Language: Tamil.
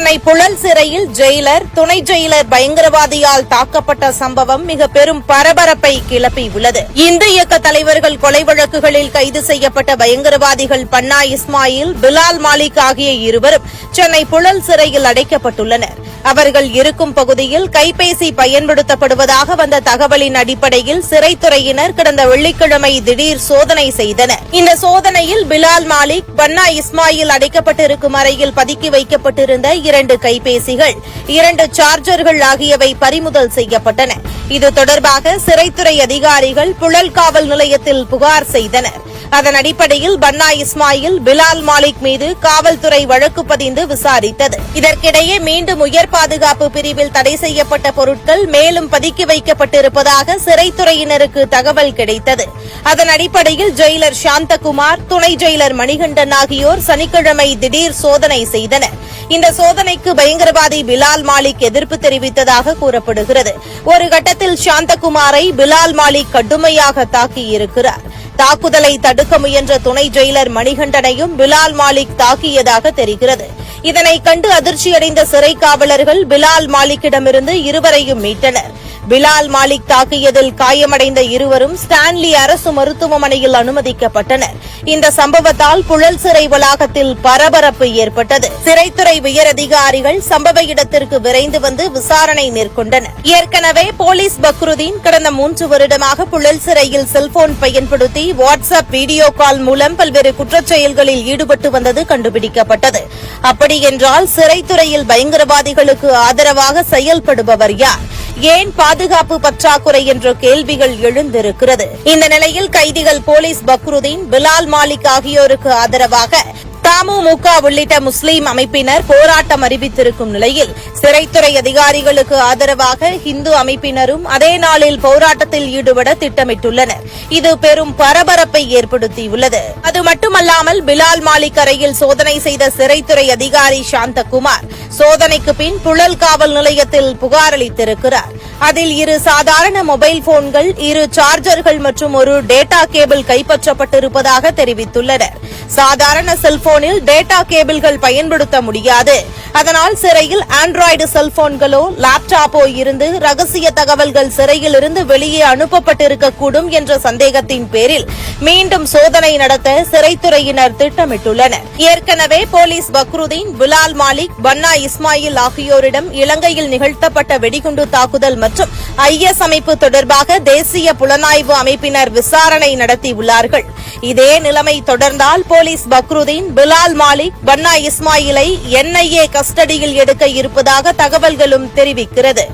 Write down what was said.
சென்னை புழல் சிறையில் ஜெயிலர் துணை ஜெயிலர் பயங்கரவாதியால் தாக்கப்பட்ட சம்பவம் மிக பெரும் பரபரப்பை கிளப்பியுள்ளது இந்து இயக்க தலைவர்கள் கொலை வழக்குகளில் கைது செய்யப்பட்ட பயங்கரவாதிகள் பன்னா இஸ்மாயில் பிலால் மாலிக் ஆகிய இருவரும் சென்னை புழல் சிறையில் அடைக்கப்பட்டுள்ளனர். அவர்கள் இருக்கும் பகுதியில் கைபேசி பயன்படுத்தப்படுவதாக வந்த தகவலின் அடிப்படையில் சிறைத்துறையினர் கடந்த வெள்ளிக்கிழமை திடீர் சோதனை செய்தனர். இந்த சோதனையில் பிலால் மாலிக் பன்னா இஸ்மாயில் அடைக்கப்பட்டிருக்கும் அறையில் பதுக்கி வைக்கப்பட்டிருந்த இரண்டு கைபேசிகள் இரண்டு சார்ஜர்கள் ஆகியவை பறிமுதல் செய்யப்பட்டன. இது தொடர்பாக சிறைத்துறை அதிகாரிகள் புழல் காவல் நிலையத்தில் புகார் செய்தனர். அதன் அடிப்படையில் பன்னா இஸ்மாயில் பிலால் மாலிக் மீது காவல்துறை வழக்கு பதிந்து விசாரித்தது. இதற்கிடையே மீண்டும் உயர் பாதுகாப்பு பிரிவில் தடை செய்யப்பட்ட பொருட்கள் மேலும் பதுக்கி வைக்கப்பட்டிருப்பதாக சிறைத்துறையினருக்கு தகவல் கிடைத்தது. அதன் அடிப்படையில் ஜெயிலர் சாந்தகுமார் துணை ஜெயிலர் மணிகண்டன் ஆகியோர் சனிக்கிழமை திடீர் சோதனை செய்தனர். இந்த சோதனைக்கு பயங்கரவாதி பிலால் மாலிக் எதிர்ப்பு தெரிவித்ததாக கூறப்படுகிறது. ஒரு கட்டத்தில் சாந்தகுமாரை பிலால் மாலிக் கடுமையாக தாக்கியிருக்கிறார். தாக்குதலை தடுக்க முயன்ற துணை ஜெயிலர் மணிகண்டனையும் பிலால் மாலிக் தாக்கியதாக தெரிகிறது. இதனை கண்டு அதிர்ச்சியடைந்த சிறை காவலர்கள் பிலால் மாலிக்கிடமிருந்து இருவரையும் மீட்டனர். பிலால் மாலிக் தாக்கியதில் காயமடைந்த இருவரும் ஸ்டான்லி அரசு மருத்துவமனையில் அனுமதிக்கப்பட்டனர். இந்த சம்பவத்தால் புழல் சிறை வளாகத்தில் பரபரப்பு ஏற்பட்டது. சிறைத்துறை உயரதிகாரிகள் சம்பவ இடத்திற்கு விரைந்து வந்து விசாரணை மேற்கொண்டனர். ஏற்கனவே போலீஸ் பக்ருதீன் கடந்த மூன்று வருடமாக புழல் சிறையில் செல்போன் பயன்படுத்தி வாட்ஸ்அப் வீடியோ கால் மூலம் பல்வேறு குற்றச்செயல்களில் ஈடுபட்டு வந்தது கண்டுபிடிக்கப்பட்டது. அப்படியென்றால் சிறைத்துறையில் பயங்கரவாதிகளுக்கு ஆதரவாக செயல்படுபவர் யார்? ஏன் பாதுகாப்பு பற்றாக்குறை என்ற கேள்விகள் எழுந்திருக்கிறது? இந்த நிலையில் கைதிகள் போலீஸ் பக்ருதீன் பிலால் மாலிக் ஆகியோருக்கு ஆதரவாக தமுமுக உள்ளிட்ட முஸ்லீம் அமைப்பினர் போராட்டம் அறிவித்திருக்கும் நிலையில் சிறைத்துறை அதிகாரிகளுக்கு ஆதரவாக இந்து அமைப்பினரும் அதே நாளில் போராட்டத்தில் ஈடுபட திட்டமிட்டுள்ளனர். இது பெரும் பரபரப்பை ஏற்படுத்தியுள்ளது. அது மட்டுமல்லாமல் பிலால் மாலிக் அறையில் சோதனை செய்த சிறைத்துறை அதிகாரி சாந்தகுமார் சோதனைக்கு பின் புழல் காவல் நிலையத்தில் புகார் அளித்திருக்கிறார். அதில் இரு சாதாரண மொபைல் போன்கள் இரு சார்ஜர்கள் மற்றும் ஒரு டேட்டா கேபிள் கைப்பற்றப்பட்டிருப்பதாக தெரிவித்துள்ளனர். சாதாரண செல்போனில் டேட்டா கேபிள்கள் பயன்படுத்த முடியாது. அதனால் சிறையில் ஆண்ட்ராய்டு செல்போன்களோ லேப்டாப்போ இருந்து ரகசிய தகவல்கள் சிறையில் இருந்து வெளியே அனுப்பப்பட்டிருக்கக்கூடும் என்ற சந்தேகத்தின் பேரில் மீண்டும் சோதனை நடத்த சிறைத்துறையினர் திட்டமிட்டுள்ளனர். ஏற்கனவே போலீஸ் பக்ருதீன் பிலால் மாலிக் பன்னா இஸ்மாயில் ஆகியோரிடம் இலங்கையில் நிகழ்த்தப்பட்ட வெடிகுண்டு தாக்குதல் மற்றும் ஐஎஸ் அமைப்பு தொடர்பாக தேசிய புலனாய்வு அமைப்பினர் விசாரணை நடத்தியுள்ளார்கள். இதே நிலைமை தொடர்ந்தால் போலீஸ் பக்ருதீன் பிலால் மாலிக் பன்னா இஸ்மாயிலை என்ஐஏ கஸ்டடியில் எடுக்க இருப்பதாக தகவல்களும் தெரிவிக்கிறது.